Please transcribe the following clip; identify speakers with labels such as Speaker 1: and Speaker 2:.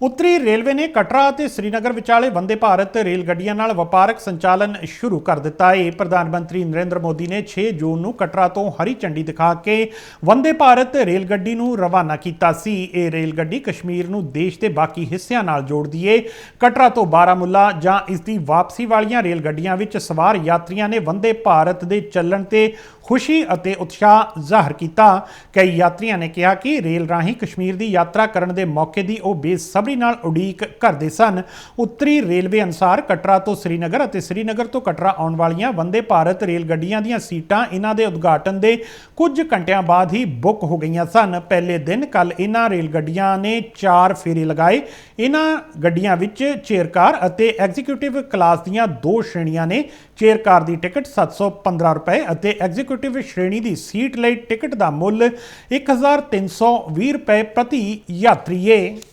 Speaker 1: ਉੱਤਰੀ ਰੇਲਵੇ ਨੇ ਕਟਰਾ ਅਤੇ ਸ੍ਰੀਨਗਰ ਵਿਚਾਲੇ ਵੰਦੇ ਭਾਰਤ ਰੇਲ ਗੱਡੀਆਂ ਨਾਲ ਵਪਾਰਕ ਸੰਚਾਲਨ ਸ਼ੁਰੂ ਕਰ ਦਿੱਤਾ। ਹੈ ਪ੍ਰਧਾਨ ਮੰਤਰੀ ਨਰਿੰਦਰ ਮੋਦੀ ਨੇ 6 ਜੂਨ ਨੂੰ ਕਟਰਾ ਤੋਂ ਹਰੀ ਝੰਡੀ ਦਿਖਾ ਕੇ ਵੰਦੇ ਭਾਰਤ ਰੇਲ ਗੱਡੀ ਨੂੰ ਰਵਾਨਾ ਕੀਤਾ ਸੀ। ਇਹ ਰੇਲ ਗੱਡੀ ਕਸ਼ਮੀਰ ਨੂੰ ਦੇਸ਼ ਦੇ ਬਾਕੀ ਹਿੱਸਿਆਂ ਨਾਲ ਜੋੜਦੀ ਏ। ਕਟਰਾ ਤੋਂ ਬਾਰਾਮੁੱਲਾ ਜਾਂ ਇਸ ਦੀ ਵਾਪਸੀ ਵਾਲੀਆਂ ਰੇਲ ਗੱਡੀਆਂ ਵਿੱਚ ਸਵਾਰ ਯਾਤਰੀਆਂ ਨੇ ਵੰਦੇ ਭਾਰਤ ਦੇ ਚੱਲਣ ਤੇ ਖੁਸ਼ੀ ਅਤੇ ਉਤਸ਼ਾਹ ਜ਼ਾਹਰ ਕੀਤਾ। ਕਈ ਯਾਤਰੀਆਂ ਨੇ ਕਿਹਾ ਕਿ ਰੇਲ ਰਾਹੀਂ ਕਸ਼ਮੀਰ ਦੀ ਯਾਤਰਾ ਕਰਨ ਦੇ ਮੌਕੇ ਦੀ ਉਹ ਬੇਸਬਰੀ ਨਾਲ ਉਡੀਕ ਕਰਦੇ ਸਨ। ਉੱਤਰੀ ਰੇਲਵੇ ਅਨੁਸਾਰ ਕਟਰਾ ਤੋਂ ਸ੍ਰੀਨਗਰ ਅਤੇ ਸ੍ਰੀਨਗਰ ਤੋਂ ਕਟਰਾ ਆਉਣ ਵਾਲੀਆਂ ਵੰਦੇ ਭਾਰਤ ਰੇਲ ਗੱਡੀਆਂ ਦੀਆਂ ਸੀਟਾਂ ਇਹਨਾਂ ਦੇ ਉਦਘਾਟਨ ਦੇ ਕੁਝ ਘੰਟਿਆਂ ਬਾਅਦ ਹੀ ਬੁੱਕ ਹੋ ਗਈਆਂ ਸਨ। ਪਹਿਲੇ ਦਿਨ ਕੱਲ ਇਹਨਾਂ ਰੇਲ ਗੱਡੀਆਂ ਨੇ ਚਾਰ ਫੇਰੇ ਲਗਾਏ। ਇਹਨਾਂ ਗੱਡੀਆਂ ਵਿੱਚ ਚੇਅਰਕਾਰ ਅਤੇ ਐਗਜ਼ੀਕਿਊਟਿਵ ਕਲਾਸ ਦੀਆਂ ਦੋ ਸ਼੍ਰੇਣੀਆਂ ਨੇ। ਚੇਅਰ ਕਾਰ ਦੀ ਟਿਕਟ 715 ਰੁਪਏ ਅਤੇ ਐਗਜ਼ੀਕਿਊਟਿਵ ਸ਼੍ਰੇਣੀ ਦੀ ਸੀਟ ਲਈ ਟਿਕਟ ਦਾ ਮੁੱਲ 1320 ਰੁਪਏ ਪ੍ਰਤੀ ਯਾਤਰੀ ਹੈ